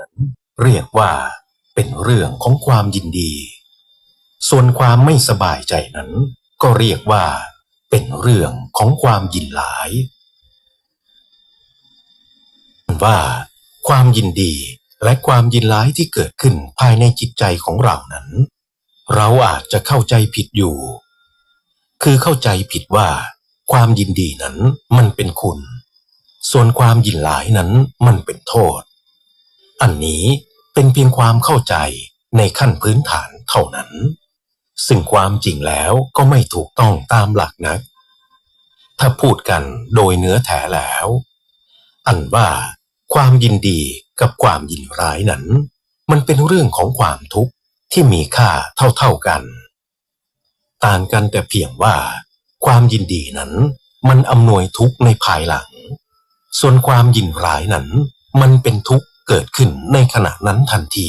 นั้นเรียกว่าเป็นเรื่องของความยินดี ส่วนความไม่สบายใจนั้น ก็เรียกว่า เป็นเรื่องของความยินหลายว่า ความยินดีและความยินร้ายที่เกิดขึ้นภายในจิตใจของเรานั้น เราอาจจะเข้าใจผิดอยู่ คือเข้าใจผิดว่า ความยินดีนั้นมันเป็นคุณ ส่วนความยินร้ายนั้นมันเป็นโทษ อันนี้เป็นเพียงความเข้าใจในขั้นพื้นฐานเท่านั้น ซึ่งความจริงแล้วก็ไม่ถูกต้องตามหลักนัก ถ้าพูดกันโดยเนื้อแท้แล้ว อันว่าความยินดีกับความยินร้ายนั้น มันเป็นเรื่องของความทุกข์ที่มีค่าเท่าๆกัน ต่างกันแต่เพียงว่า ความยินดีนั้นมันอำนวยทุกข์ในภายหลัง ส่วนความยินร้ายนั้น มันเป็นทุกข์ เกิดขึ้นในขณะนั้นทันที